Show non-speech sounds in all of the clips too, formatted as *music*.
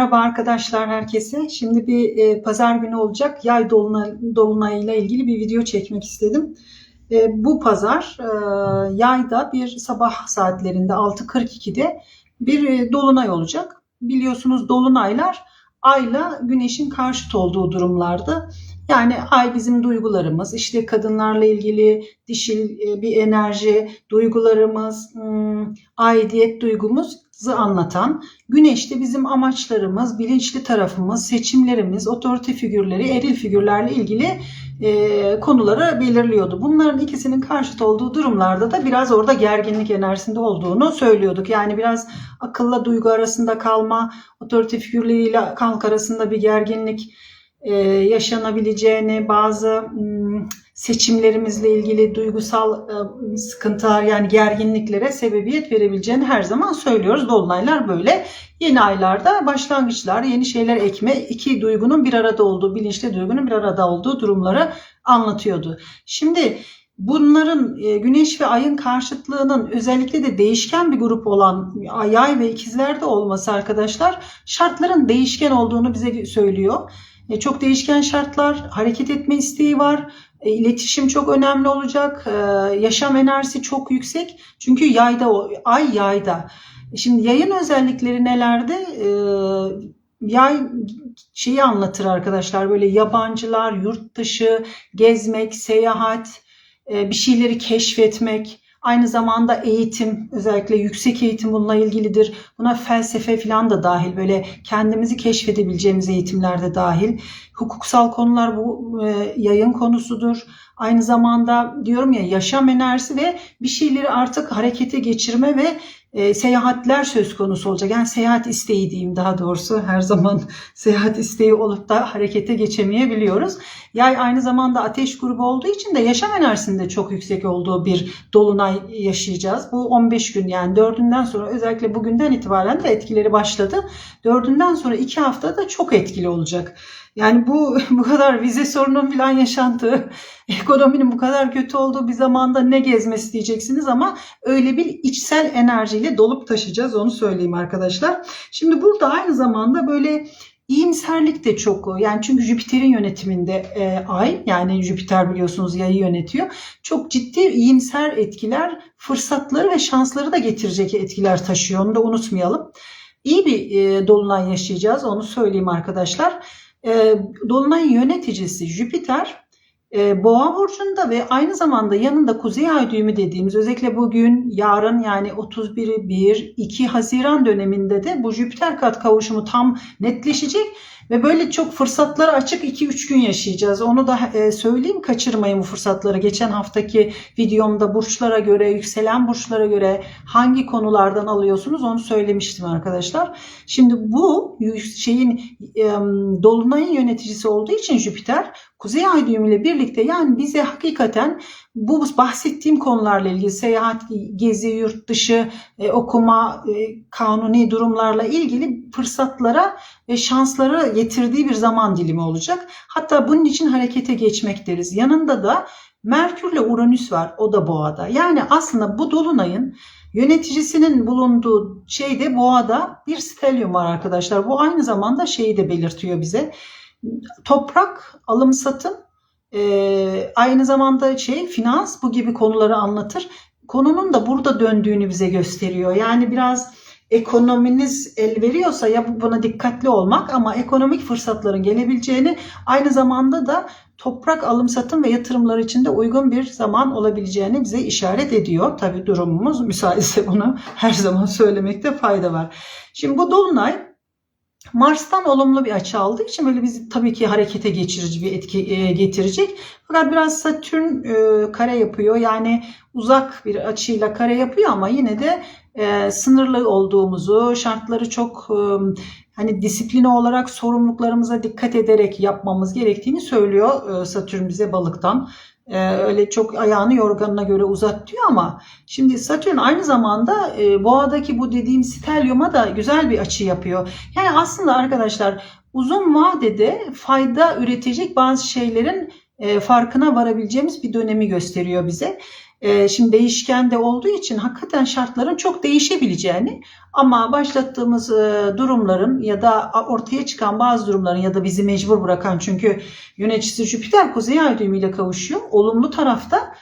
Merhaba arkadaşlar herkese. Şimdi bir e, pazar günü olacak yay dolunay, dolunayıyla ilgili bir video çekmek istedim. E, bu pazar e, yayda bir sabah saatlerinde 6.42'de bir e, dolunay olacak. Biliyorsunuz dolunaylar ayla güneşin karşıt olduğu durumlarda. Yani ay bizim duygularımız, işte kadınlarla ilgili dişil e, bir enerji, duygularımız, hmm, aidiyet duygumuzu anlatan, güneş de bizim amaçlarımız, bilinçli tarafımız, seçimlerimiz, otorite figürleri, eril figürlerle ilgili e, konuları belirliyordu. Bunların ikisinin karşıt olduğu durumlarda da biraz orada gerginlik enerjisinde olduğunu söylüyorduk. Yani biraz akılla duygu arasında kalma, otorite figürleriyle halk arasında bir gerginlik e, yaşanabileceğini, bazı m, seçimlerimizle ilgili duygusal e, sıkıntılar yani gerginliklere sebebiyet verebileceğini her zaman söylüyoruz. Dolunaylar böyle. Yeni aylarda başlangıçlar, yeni şeyler ekme, iki duygunun bir arada olduğu, bilinçli duygunun bir arada olduğu durumları anlatıyordu. Şimdi bunların e, güneş ve ayın karşıtlığının özellikle de değişken bir grup olan yay ve ikizlerde olması arkadaşlar şartların değişken olduğunu bize söylüyor. E, çok değişken şartlar, hareket etme isteği var. E, iletişim çok önemli olacak. E, yaşam enerjisi çok yüksek. Çünkü yayda ay yayda. Şimdi yayın özellikleri nelerde? Yay şeyi anlatır arkadaşlar. Böyle yabancılar, yurt dışı, gezmek, seyahat, bir şeyleri keşfetmek, Aynı zamanda eğitim, özellikle yüksek eğitim bununla ilgilidir. Buna felsefe falan da dahil. Böyle kendimizi keşfedebileceğimiz eğitimler de dahil. Hukuksal konular bu e, yayın konusudur. Aynı zamanda diyorum ya yaşam enerjisi ve bir şeyleri artık harekete geçirme ve e, seyahatler söz konusu olacak. Yani seyahat isteği diyeyim daha doğrusu her zaman *laughs* seyahat isteği olup da harekete geçemeyebiliyoruz. Yay aynı zamanda ateş grubu olduğu için de yaşam enerjisinde çok yüksek olduğu bir dolunay yaşayacağız. Bu 15 gün yani dördünden sonra özellikle bugünden itibaren de etkileri başladı. Dördünden sonra iki hafta da çok etkili olacak. Yani bu *laughs* bu kadar vize sorunun falan yaşandığı, *laughs* ekonominin bu kadar kötü olduğu bir zamanda ne gezmesi diyeceksiniz ama öyle bir içsel enerjiyle dolup taşıyacağız onu söyleyeyim arkadaşlar. Şimdi burada aynı zamanda böyle İyimserlik de çok yani çünkü Jüpiter'in yönetiminde e, ay yani Jüpiter biliyorsunuz yayı yönetiyor. Çok ciddi iyimser etkiler, fırsatları ve şansları da getirecek etkiler taşıyor. Onu da unutmayalım. İyi bir e, dolunay yaşayacağız onu söyleyeyim arkadaşlar. E, Dolunay'ın yöneticisi Jüpiter e, Boğa burcunda ve aynı zamanda yanında Kuzey Ay düğümü dediğimiz özellikle bugün, yarın yani 31'i 1, 2 Haziran döneminde de bu Jüpiter kat kavuşumu tam netleşecek ve böyle çok fırsatları açık 2-3 gün yaşayacağız. Onu da e, söyleyeyim kaçırmayın bu fırsatları. Geçen haftaki videomda burçlara göre, yükselen burçlara göre hangi konulardan alıyorsunuz onu söylemiştim arkadaşlar. Şimdi bu şeyin dolunayın yöneticisi olduğu için Jüpiter Kuzey Ay düğümüyle birlikte yani bize hakikaten bu bahsettiğim konularla ilgili seyahat, gezi, yurt dışı, e, okuma, e, kanuni durumlarla ilgili fırsatlara ve şanslara getirdiği bir zaman dilimi olacak. Hatta bunun için harekete geçmek deriz. Yanında da Merkür ile Uranüs var. O da boğada. Yani aslında bu dolunayın yöneticisinin bulunduğu şeyde boğada bir stelyum var arkadaşlar. Bu aynı zamanda şeyi de belirtiyor bize. Toprak, alım satım, e, aynı zamanda şey finans bu gibi konuları anlatır. Konunun da burada döndüğünü bize gösteriyor. Yani biraz ekonominiz el veriyorsa ya buna dikkatli olmak ama ekonomik fırsatların gelebileceğini aynı zamanda da toprak alım satım ve yatırımlar için de uygun bir zaman olabileceğini bize işaret ediyor. Tabi durumumuz müsaitse bunu her zaman söylemekte fayda var. Şimdi bu dolunay Mars'tan olumlu bir açı aldığı için böyle bizi tabii ki harekete geçirici bir etki e, getirecek. Fakat biraz Satürn e, kare yapıyor. Yani uzak bir açıyla kare yapıyor ama yine de e, sınırlı olduğumuzu, şartları çok hani disiplini olarak sorumluluklarımıza dikkat ederek yapmamız gerektiğini söylüyor Satürn bize balıktan. Ee, öyle çok ayağını yorganına göre uzat diyor ama şimdi Satürn aynı zamanda e, boğadaki bu dediğim stelyuma da güzel bir açı yapıyor. Yani aslında arkadaşlar uzun vadede fayda üretecek bazı şeylerin e, farkına varabileceğimiz bir dönemi gösteriyor bize. E, şimdi değişken de olduğu için hakikaten şartların çok değişebileceğini ama başlattığımız e, durumların ya da ortaya çıkan bazı durumların ya da bizi mecbur bırakan çünkü yöneticisi Jüpiter Kuzey Ay düğümüyle kavuşuyor. Olumlu tarafta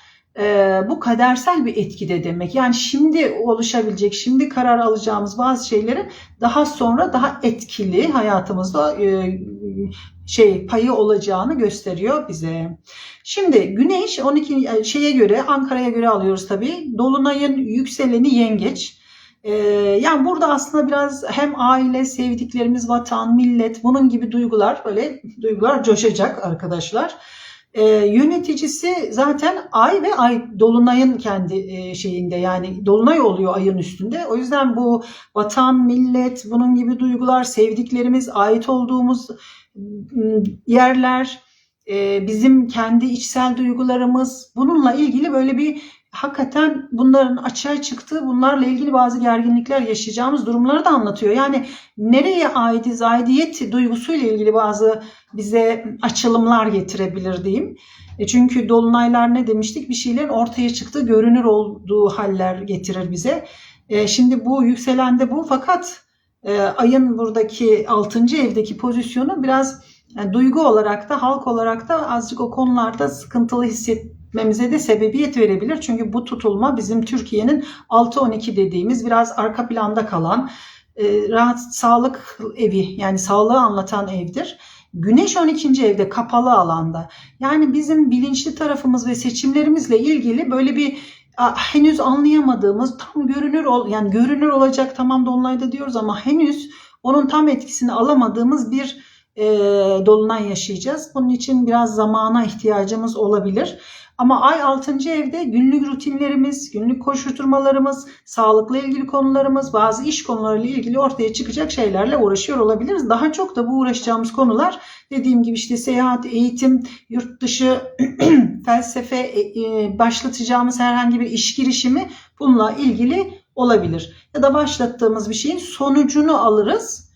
bu kadersel bir etkide demek. Yani şimdi oluşabilecek, şimdi karar alacağımız bazı şeylerin daha sonra daha etkili hayatımızda e, şey payı olacağını gösteriyor bize. Şimdi Güneş 12 şeye göre Ankara'ya göre alıyoruz tabii. Dolunayın yükseleni Yengeç. Ee, yani burada aslında biraz hem aile, sevdiklerimiz, vatan, millet bunun gibi duygular böyle duygular coşacak arkadaşlar. Ee, yöneticisi zaten ay ve ay dolunayın kendi e, şeyinde yani dolunay oluyor ayın üstünde. O yüzden bu vatan, millet bunun gibi duygular, sevdiklerimiz, ait olduğumuz ıı, yerler, e, bizim kendi içsel duygularımız bununla ilgili böyle bir hakikaten bunların açığa çıktığı bunlarla ilgili bazı gerginlikler yaşayacağımız durumları da anlatıyor. Yani nereye aitiz, aidiyet duygusuyla ilgili bazı bize açılımlar getirebilir diyeyim. E çünkü dolunaylar ne demiştik? Bir şeylerin ortaya çıktığı, görünür olduğu haller getirir bize. E şimdi bu yükselende bu fakat e, ayın buradaki 6. evdeki pozisyonu biraz yani duygu olarak da halk olarak da azıcık o konularda sıkıntılı hissetmemize de sebebiyet verebilir. Çünkü bu tutulma bizim Türkiye'nin 6-12 dediğimiz biraz arka planda kalan e, rahat sağlık evi yani sağlığı anlatan evdir. Güneş 12. evde kapalı alanda. Yani bizim bilinçli tarafımız ve seçimlerimizle ilgili böyle bir henüz anlayamadığımız tam görünür ol yani görünür olacak tamam dolunayda diyoruz ama henüz onun tam etkisini alamadığımız bir e, dolunay yaşayacağız. Bunun için biraz zamana ihtiyacımız olabilir. Ama ay 6. evde günlük rutinlerimiz, günlük koşturmalarımız, sağlıkla ilgili konularımız, bazı iş konularıyla ilgili ortaya çıkacak şeylerle uğraşıyor olabiliriz. Daha çok da bu uğraşacağımız konular dediğim gibi işte seyahat, eğitim, yurt dışı, *clears throat* felsefe, e, e, başlatacağımız herhangi bir iş girişimi bununla ilgili olabilir. Ya da başlattığımız bir şeyin sonucunu alırız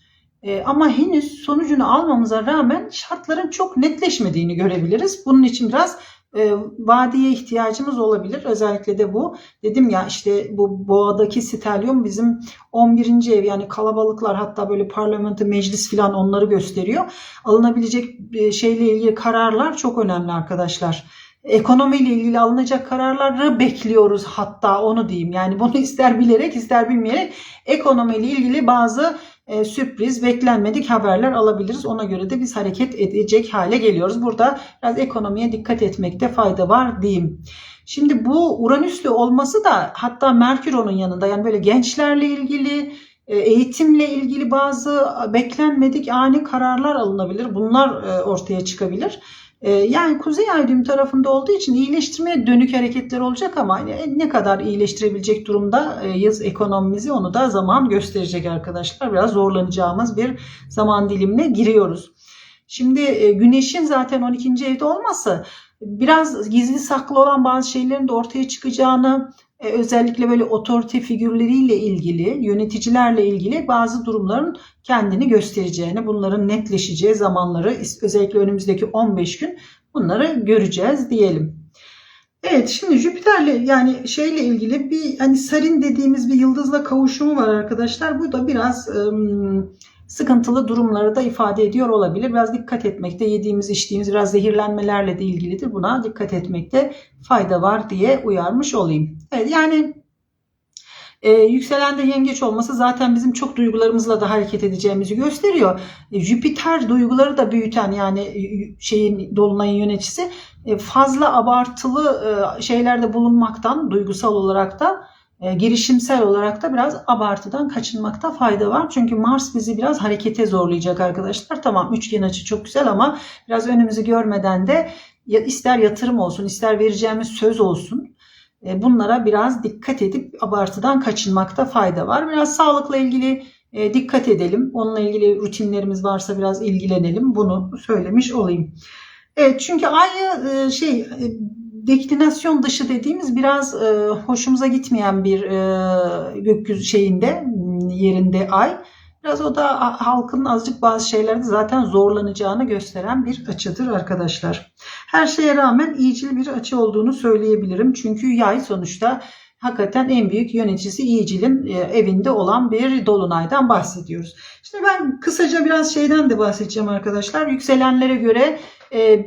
e, ama henüz sonucunu almamıza rağmen şartların çok netleşmediğini görebiliriz. Bunun için biraz e, vadiye ihtiyacımız olabilir. Özellikle de bu dedim ya işte bu boğadaki stelyum bizim 11. ev yani kalabalıklar hatta böyle parlamento meclis filan onları gösteriyor. Alınabilecek e, şeyle ilgili kararlar çok önemli arkadaşlar ekonomiyle ilgili alınacak kararları bekliyoruz hatta onu diyeyim. Yani bunu *laughs* ister bilerek ister bilmeyerek ekonomiyle ilgili bazı e, sürpriz, beklenmedik haberler alabiliriz. Ona göre de biz hareket edecek hale geliyoruz. Burada biraz ekonomiye dikkat etmekte fayda var diyeyim. Şimdi bu Uranüs'lü olması da hatta Merkür onun yanında yani böyle gençlerle ilgili e, eğitimle ilgili bazı beklenmedik ani kararlar alınabilir. Bunlar e, ortaya çıkabilir. Ee, yani Kuzey Ay düğüm tarafında olduğu için iyileştirmeye dönük hareketler olacak ama ne kadar iyileştirebilecek durumda e, yaz ekonomimizi onu da zaman gösterecek arkadaşlar. Biraz zorlanacağımız bir zaman dilimine giriyoruz. Şimdi e, Güneş'in zaten 12. evde olması biraz gizli saklı olan bazı şeylerin de ortaya çıkacağını e, özellikle böyle otorite figürleriyle ilgili, yöneticilerle ilgili bazı durumların kendini göstereceğini, bunların netleşeceği zamanları özellikle önümüzdeki 15 gün bunları göreceğiz diyelim. Evet şimdi Jüpiter'le yani şeyle ilgili bir hani Sarin dediğimiz bir yıldızla kavuşumu var arkadaşlar. Bu da biraz ım, sıkıntılı durumları da ifade ediyor olabilir. Biraz dikkat etmekte yediğimiz içtiğimiz biraz zehirlenmelerle de ilgilidir. Buna dikkat etmekte fayda var diye uyarmış olayım. Evet yani e, yükselen de yengeç olması zaten bizim çok duygularımızla da hareket edeceğimizi gösteriyor. E, Jüpiter duyguları da büyüten yani e, şeyin dolunayın yöneticisi e, fazla abartılı e, şeylerde bulunmaktan duygusal olarak da e, girişimsel olarak da biraz abartıdan kaçınmakta fayda var. Çünkü Mars bizi biraz harekete zorlayacak arkadaşlar. Tamam üçgen açı çok güzel ama biraz önümüzü görmeden de ister yatırım olsun ister vereceğimiz söz olsun bunlara biraz dikkat edip abartıdan kaçınmakta fayda var. Biraz sağlıkla ilgili e, dikkat edelim. Onunla ilgili rutinlerimiz varsa biraz ilgilenelim. Bunu söylemiş olayım. Evet çünkü ayı şey deklinasyon dışı dediğimiz biraz e, hoşumuza gitmeyen bir e, gökyüzü şeyinde yerinde ay. Biraz o da halkın azıcık bazı şeylerde zaten zorlanacağını gösteren bir açıdır arkadaşlar. Her şeye rağmen iyicil bir açı olduğunu söyleyebilirim. Çünkü yay sonuçta hakikaten en büyük yöneticisi iyicilin e, evinde olan bir dolunaydan bahsediyoruz. Şimdi ben kısaca biraz şeyden de bahsedeceğim arkadaşlar. Yükselenlere göre e,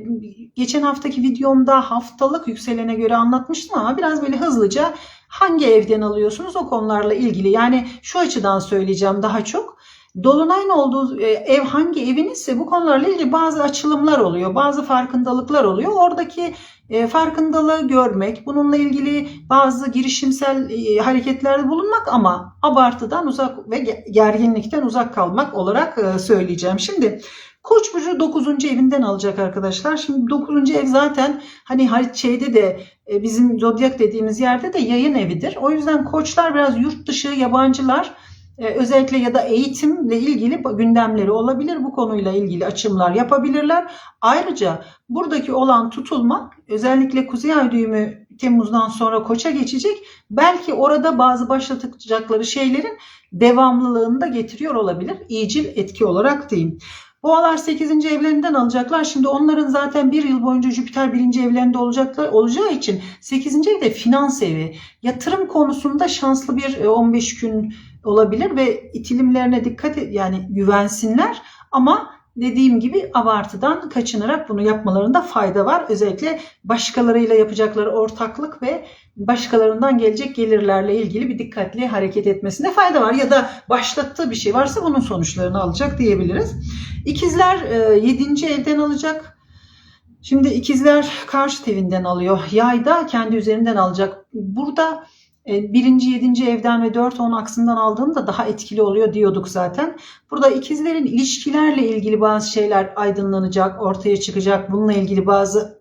geçen haftaki videomda haftalık yükselene göre anlatmıştım ama biraz böyle hızlıca hangi evden alıyorsunuz o konularla ilgili. Yani şu açıdan söyleyeceğim daha çok. Dolunayın olduğu e, ev hangi evinizse bu konularla ilgili bazı açılımlar oluyor, bazı farkındalıklar oluyor. Oradaki e, farkındalığı görmek, bununla ilgili bazı girişimsel e, hareketlerde bulunmak ama abartıdan uzak ve gerginlikten uzak kalmak olarak söyleyeceğim. Şimdi Koç burcu 9. evinden alacak arkadaşlar. Şimdi 9. ev zaten hani şeyde de bizim zodyak dediğimiz yerde de yayın evidir. O yüzden koçlar biraz yurt dışı yabancılar özellikle ya da eğitimle ilgili gündemleri olabilir. Bu konuyla ilgili açımlar yapabilirler. Ayrıca buradaki olan tutulma özellikle Kuzey Ay düğümü Temmuz'dan sonra Koç'a geçecek. Belki orada bazı başlatacakları şeylerin devamlılığını da getiriyor olabilir. İyicil etki olarak diyeyim. Boğalar 8. evlerinden alacaklar. Şimdi onların zaten bir yıl boyunca Jüpiter 1. evlerinde olacaklar olacağı için 8. evde finans evi. Yatırım konusunda şanslı bir 15 e, gün olabilir ve itilimlerine dikkat et yani güvensinler ama dediğim gibi abartıdan kaçınarak bunu yapmalarında fayda var. Özellikle başkalarıyla yapacakları ortaklık ve başkalarından gelecek gelirlerle ilgili bir dikkatli hareket etmesinde fayda var. Ya da başlattığı bir şey varsa bunun sonuçlarını alacak diyebiliriz. İkizler 7. E, evden alacak. Şimdi ikizler karşı evinden alıyor. Yayda kendi üzerinden alacak. Burada e, birinci, yedinci evden ve dört on aksından aldığımda daha etkili oluyor diyorduk zaten. Burada ikizlerin ilişkilerle ilgili bazı şeyler aydınlanacak, ortaya çıkacak. Bununla ilgili bazı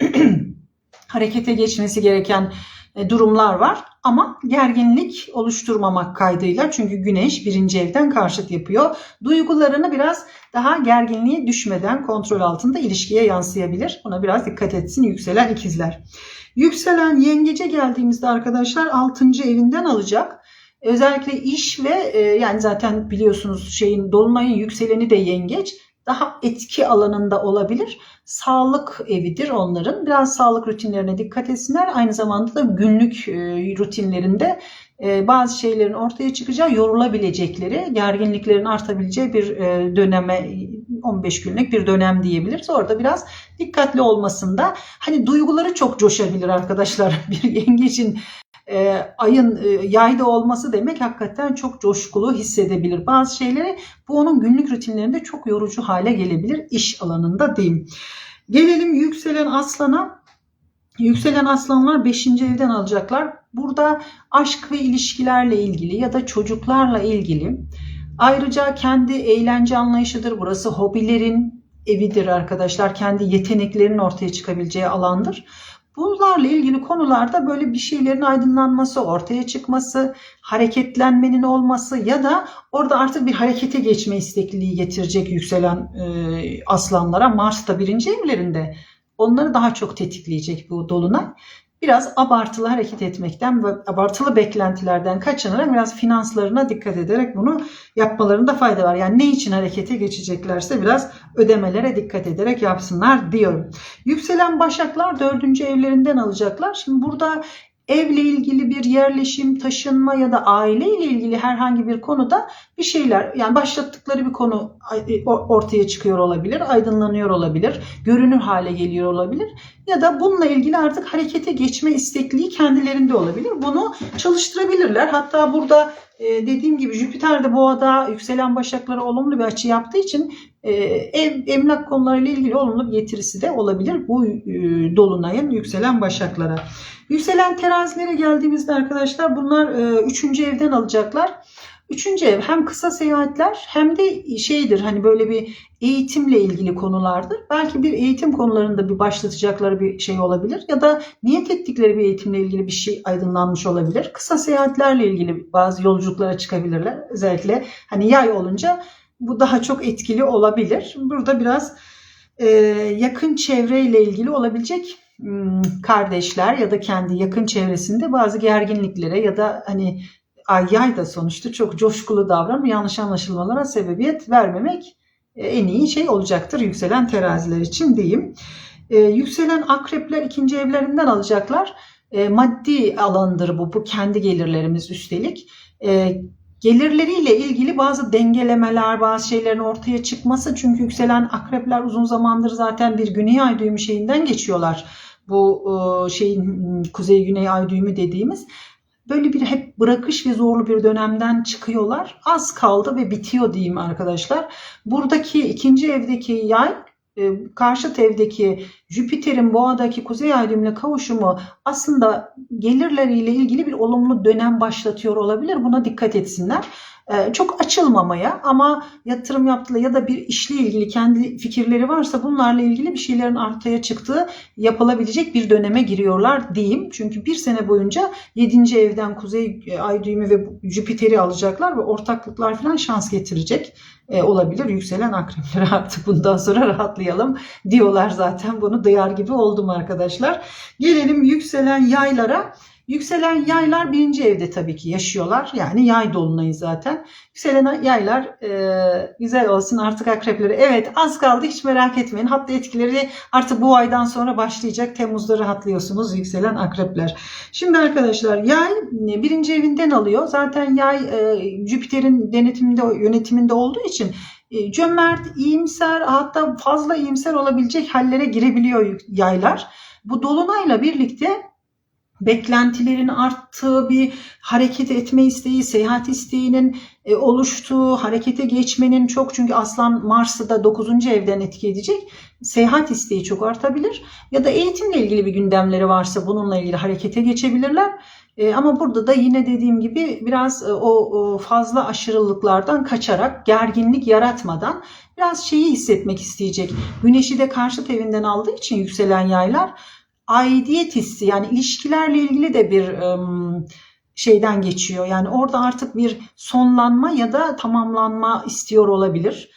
*clears throat* harekete geçmesi gereken durumlar var. Ama gerginlik oluşturmamak kaydıyla çünkü güneş birinci evden karşıt yapıyor. Duygularını biraz daha gerginliğe düşmeden kontrol altında ilişkiye yansıyabilir. Buna biraz dikkat etsin yükselen ikizler. Yükselen yengece geldiğimizde arkadaşlar 6. evinden alacak. Özellikle iş ve e, yani zaten biliyorsunuz şeyin dolunayın yükseleni de yengeç daha etki alanında olabilir. Sağlık evidir onların. Biraz sağlık rutinlerine dikkat etsinler. Aynı zamanda da günlük e, rutinlerinde e, bazı şeylerin ortaya çıkacağı, yorulabilecekleri, gerginliklerin artabileceği bir döneme 15 günlük bir dönem diyebiliriz. Orada biraz dikkatli olmasında hani duyguları çok coşabilir arkadaşlar. *laughs* Bir yengecin e, ayın e, yayda olması demek hakikaten çok coşkulu hissedebilir bazı şeyleri. Bu onun günlük rutinlerinde çok yorucu hale gelebilir iş alanında diyeyim. Gelelim yükselen aslana. Yükselen aslanlar 5. evden alacaklar. Burada aşk ve ilişkilerle ilgili ya da çocuklarla ilgili Ayrıca kendi eğlence anlayışıdır. Burası hobilerin evidir arkadaşlar. Kendi yeteneklerin ortaya çıkabileceği alandır. Bunlarla ilgili konularda böyle bir şeylerin aydınlanması, ortaya çıkması, hareketlenmenin olması ya da orada artık bir harekete geçme istekliliği getirecek yükselen e, aslanlara Mars da birinci evlerinde onları daha çok tetikleyecek bu dolunay biraz abartılı hareket etmekten ve abartılı beklentilerden kaçınarak biraz finanslarına dikkat ederek bunu yapmalarında fayda var. Yani ne için harekete geçeceklerse biraz ödemelere dikkat ederek yapsınlar diyorum. Yükselen başaklar dördüncü evlerinden alacaklar. Şimdi burada evle ilgili bir yerleşim, taşınma ya da aile ile ilgili herhangi bir konuda bir şeyler yani başlattıkları bir konu e, ortaya çıkıyor olabilir, aydınlanıyor olabilir, görünür hale geliyor olabilir ya da bununla ilgili artık harekete geçme istekliği kendilerinde olabilir. Bunu çalıştırabilirler. Hatta burada e, dediğim gibi Jüpiter de boğada yükselen başaklara olumlu bir açı yaptığı için e, ev emlak konularıyla ilgili olumlu bir getirisi de olabilir bu dolunayın yükselen başaklara. Yükselen terazilere geldiğimizde arkadaşlar bunlar e, üçüncü evden alacaklar. Üçüncü ev hem kısa seyahatler hem de şeydir hani böyle bir eğitimle ilgili konulardır. Belki bir eğitim konularında bir başlatacakları bir şey olabilir ya da niyet ettikleri bir eğitimle ilgili bir şey aydınlanmış olabilir. Kısa seyahatlerle ilgili bazı yolculuklara çıkabilirler. Özellikle hani yay olunca bu daha çok etkili olabilir. Burada biraz e, yakın çevreyle ilgili olabilecek kardeşler ya da kendi yakın çevresinde bazı gerginliklere ya da hani ay yay da sonuçta çok coşkulu davranıp yanlış anlaşılmalara sebebiyet vermemek e, en iyi şey olacaktır yükselen teraziler için diyeyim. E, yükselen akrepler ikinci evlerinden alacaklar. E, maddi alandır bu. Bu kendi gelirlerimiz üstelik. Gelirleriyle ilgili bazı dengelemeler, bazı şeylerin ortaya çıkması. Çünkü yükselen akrepler uzun zamandır zaten bir güney ay düğümü şeyinden geçiyorlar. Bu e, şeyin kuzey güney ay düğümü dediğimiz böyle bir hep bırakış ve zorlu bir dönemden çıkıyorlar. Az kaldı ve bitiyor diyeyim arkadaşlar. Buradaki ikinci evdeki yay e, karşıt evdeki Jüpiter'in boğadaki kuzey ay düğümüne kavuşumu aslında gelirleriyle ilgili bir olumlu dönem başlatıyor olabilir. Buna dikkat etsinler. Ee, çok açılmamaya ama yatırım yaptığı ya da bir işle ilgili kendi fikirleri varsa bunlarla ilgili bir şeylerin ortaya çıktığı yapılabilecek bir döneme giriyorlar diyeyim. Çünkü bir sene boyunca 7. evden Kuzey e, Ay düğümü ve Jüpiter'i alacaklar ve ortaklıklar falan şans getirecek e, olabilir. Yükselen akrepler *laughs* artık bundan sonra rahatlayalım diyorlar zaten. Bunu duyar gibi oldum arkadaşlar. Gelelim yükselen yaylara. Yükselen yaylar birinci evde tabii ki yaşıyorlar. Yani yay dolunayı zaten. Yükselen yaylar e, güzel olsun artık akrepleri. Evet az kaldı hiç merak etmeyin. Hatta etkileri artık bu aydan sonra başlayacak. Temmuz'da rahatlıyorsunuz yükselen akrepler. Şimdi arkadaşlar yay birinci evinden alıyor. Zaten yay e, Jüpiter'in denetiminde yönetiminde olduğu için e, cömert, iyimser hatta fazla iyimser olabilecek hallere girebiliyor yaylar. Bu dolunayla birlikte beklentilerin arttığı bir hareket etme isteği, seyahat isteğinin e, oluştuğu, harekete geçmenin çok çünkü Aslan Mars'ı da 9. evden etki edecek. Seyahat isteği çok artabilir. Ya da eğitimle ilgili bir gündemleri varsa bununla ilgili harekete geçebilirler. E, ama burada da yine dediğim gibi biraz e, o, o fazla aşırılıklardan kaçarak, gerginlik yaratmadan biraz şeyi hissetmek isteyecek. Güneşi de karşıt evinden aldığı için yükselen yaylar aidiyet hissi yani ilişkilerle ilgili de bir şeyden geçiyor. Yani orada artık bir sonlanma ya da tamamlanma istiyor olabilir.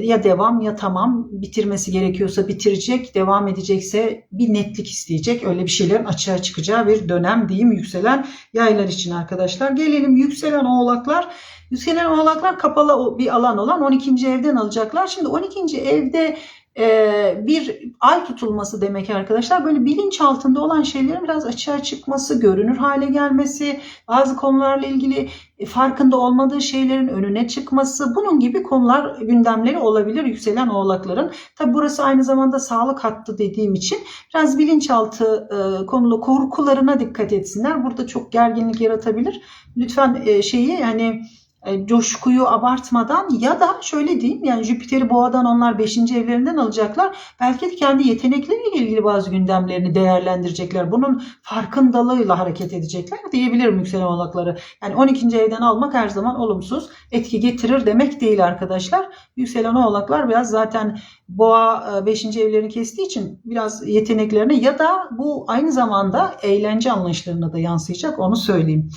Ya devam ya tamam bitirmesi gerekiyorsa bitirecek, devam edecekse bir netlik isteyecek. Öyle bir şeylerin açığa çıkacağı bir dönem diyeyim yükselen yaylar için arkadaşlar. Gelelim yükselen oğlaklar. Yükselen oğlaklar kapalı bir alan olan 12. evden alacaklar. Şimdi 12. evde e, bir ay tutulması demek arkadaşlar. Böyle bilinç altında olan şeylerin biraz açığa çıkması, görünür hale gelmesi, bazı konularla ilgili farkında olmadığı şeylerin önüne çıkması, bunun gibi konular gündemleri olabilir yükselen oğlakların. Tabi burası aynı zamanda sağlık hattı dediğim için biraz bilinçaltı e, konulu korkularına dikkat etsinler. Burada çok gerginlik yaratabilir. Lütfen e, şeyi yani e, coşkuyu abartmadan ya da şöyle diyeyim yani Jüpiter'i boğadan onlar 5. evlerinden alacaklar. Belki de kendi yetenekleriyle ilgili bazı gündemlerini değerlendirecekler. Bunun farkındalığıyla hareket edecekler diyebilirim yükselen oğlakları. Yani 12. evden almak her zaman olumsuz etki getirir demek değil arkadaşlar. Yükselen oğlaklar biraz zaten boğa 5. E, evlerini kestiği için biraz yeteneklerine ya da bu aynı zamanda eğlence anlayışlarına da yansıyacak onu söyleyeyim.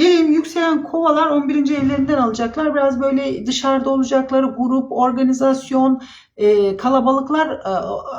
Gelelim yükselen kovalar 11. evlerinden alacaklar. Biraz böyle dışarıda olacakları grup, organizasyon, e, kalabalıklar e,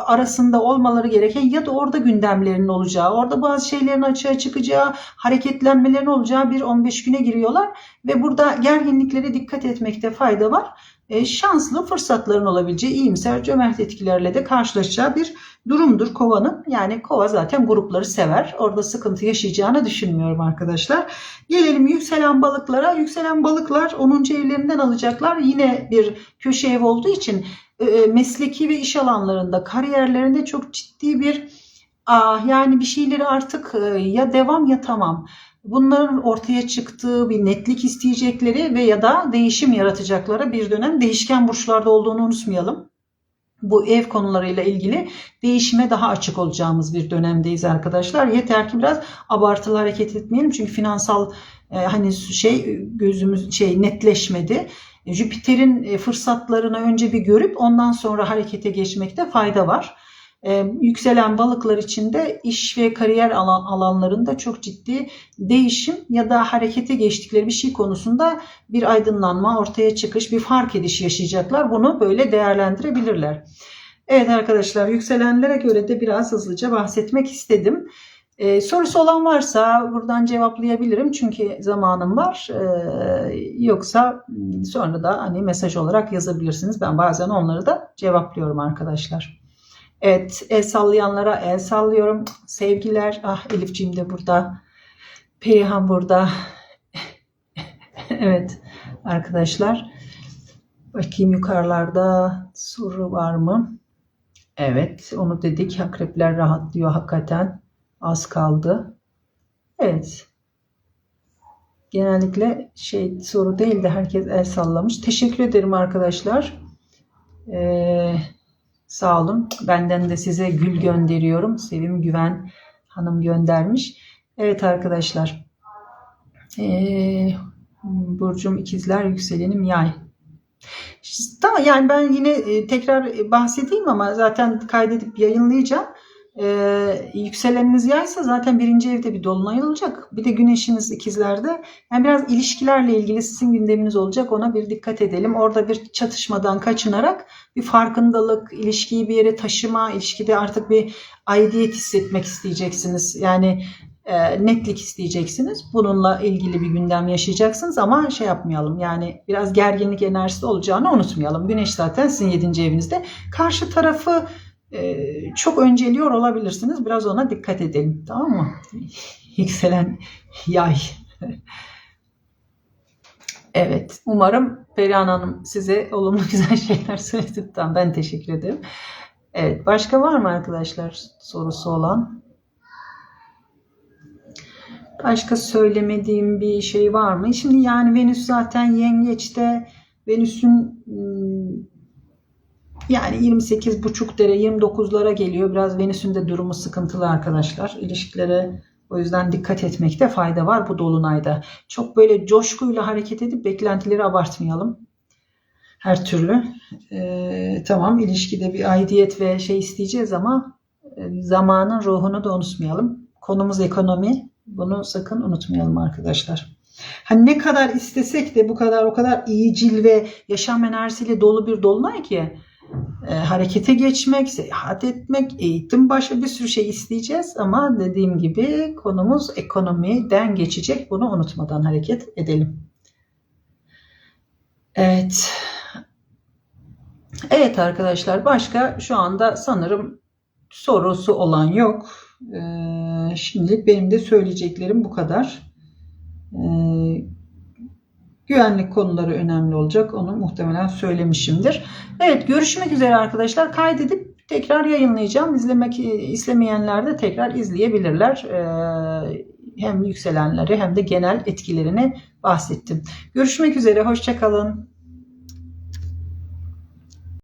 arasında olmaları gereken ya da orada gündemlerinin olacağı, orada bazı şeylerin açığa çıkacağı, hareketlenmelerin olacağı bir 15 güne giriyorlar. Ve burada gerginliklere dikkat etmekte fayda var. E, şanslı fırsatların olabileceği iyimser cömert etkilerle de karşılaşacağı bir durumdur kovanın. Yani kova zaten grupları sever. Orada sıkıntı yaşayacağını düşünmüyorum arkadaşlar. Gelelim yükselen balıklara. Yükselen balıklar 10. evlerinden alacaklar. Yine bir köşe ev olduğu için e, e, mesleki ve iş alanlarında, kariyerlerinde çok ciddi bir ah, yani bir şeyleri artık ya devam ya tamam bunların ortaya çıktığı bir netlik isteyecekleri ve ya da değişim yaratacakları bir dönem değişken burçlarda olduğunu unutmayalım. Bu ev konularıyla ilgili değişime daha açık olacağımız bir dönemdeyiz arkadaşlar. Yeter ki biraz abartılı hareket etmeyelim çünkü finansal e, hani şey gözümüz şey netleşmedi. Jüpiter'in e, fırsatlarını önce bir görüp ondan sonra harekete geçmekte fayda var. Ee, yükselen balıklar için de iş ve kariyer alan, alanlarında çok ciddi değişim ya da harekete geçtikleri bir şey konusunda bir aydınlanma, ortaya çıkış, bir fark ediş yaşayacaklar. Bunu böyle değerlendirebilirler. Evet arkadaşlar yükselenlere göre de biraz hızlıca bahsetmek istedim. Ee, sorusu olan varsa buradan cevaplayabilirim çünkü zamanım var. Ee, yoksa sonra da hani mesaj olarak yazabilirsiniz. Ben bazen onları da cevaplıyorum arkadaşlar. Evet, el sallayanlara el sallıyorum. Sevgiler. Ah Elifciğim de burada. Perihan burada. *laughs* evet arkadaşlar. Bakayım yukarılarda soru var mı? Evet, onu dedik. Akrepler rahatlıyor hakikaten. Az kaldı. Evet. Genellikle şey soru değil de herkes el sallamış. Teşekkür ederim arkadaşlar. Ee, sağ olun. Benden de size gül gönderiyorum. Sevim Güven Hanım göndermiş. Evet arkadaşlar. Ee, Burcum ikizler, yükselenim yay. Tamam yani ben yine e, tekrar bahsedeyim ama zaten kaydedip yayınlayacağım. Ee, yükseleniniz yaysa zaten birinci evde bir dolunay olacak. Bir de güneşiniz ikizlerde. Yani biraz ilişkilerle ilgili sizin gündeminiz olacak. Ona bir dikkat edelim. Orada bir çatışmadan kaçınarak bir farkındalık, ilişkiyi bir yere taşıma, ilişkide artık bir aidiyet hissetmek isteyeceksiniz. Yani e, netlik isteyeceksiniz. Bununla ilgili bir gündem yaşayacaksınız ama şey yapmayalım. Yani biraz gerginlik enerjisi olacağını unutmayalım. Güneş zaten sizin 7. evinizde. Karşı tarafı e, çok önceliyor olabilirsiniz. Biraz ona dikkat edelim. Tamam mı? *laughs* Yükselen yay. *laughs* evet. Umarım Perihan Hanım size olumlu güzel şeyler *laughs* söyledi. Ben teşekkür ederim. Evet. Başka var mı arkadaşlar sorusu olan? Başka söylemediğim bir şey var mı? Şimdi yani Venüs zaten yengeçte. Venüs'ün yani 28 buçuk-lere 29'lara geliyor. Biraz Venüs'ün de durumu sıkıntılı arkadaşlar. İlişkilere o yüzden dikkat etmekte fayda var bu dolunayda. Çok böyle coşkuyla hareket edip beklentileri abartmayalım. Her türlü. Ee, tamam ilişkide bir aidiyet ve şey isteyeceğiz ama e, zamanın ruhunu da unutmayalım. Konumuz ekonomi. Bunu sakın unutmayalım arkadaşlar. Hani ne kadar istesek de bu kadar o kadar iyicil ve yaşam enerjisiyle dolu bir dolunay ki e, harekete geçmek, seyahat etmek, eğitim başka bir sürü şey isteyeceğiz ama dediğim gibi konumuz ekonomiden geçecek. Bunu unutmadan hareket edelim. Evet. Evet arkadaşlar başka şu anda sanırım sorusu olan yok. Ee, şimdilik benim de söyleyeceklerim bu kadar. Ee, güvenlik konuları önemli olacak. Onu muhtemelen söylemişimdir. Evet görüşmek üzere arkadaşlar. Kaydedip tekrar yayınlayacağım. İzlemek istemeyenler de tekrar izleyebilirler. Ee, hem yükselenleri hem de genel etkilerini bahsettim. Görüşmek üzere. Hoşçakalın.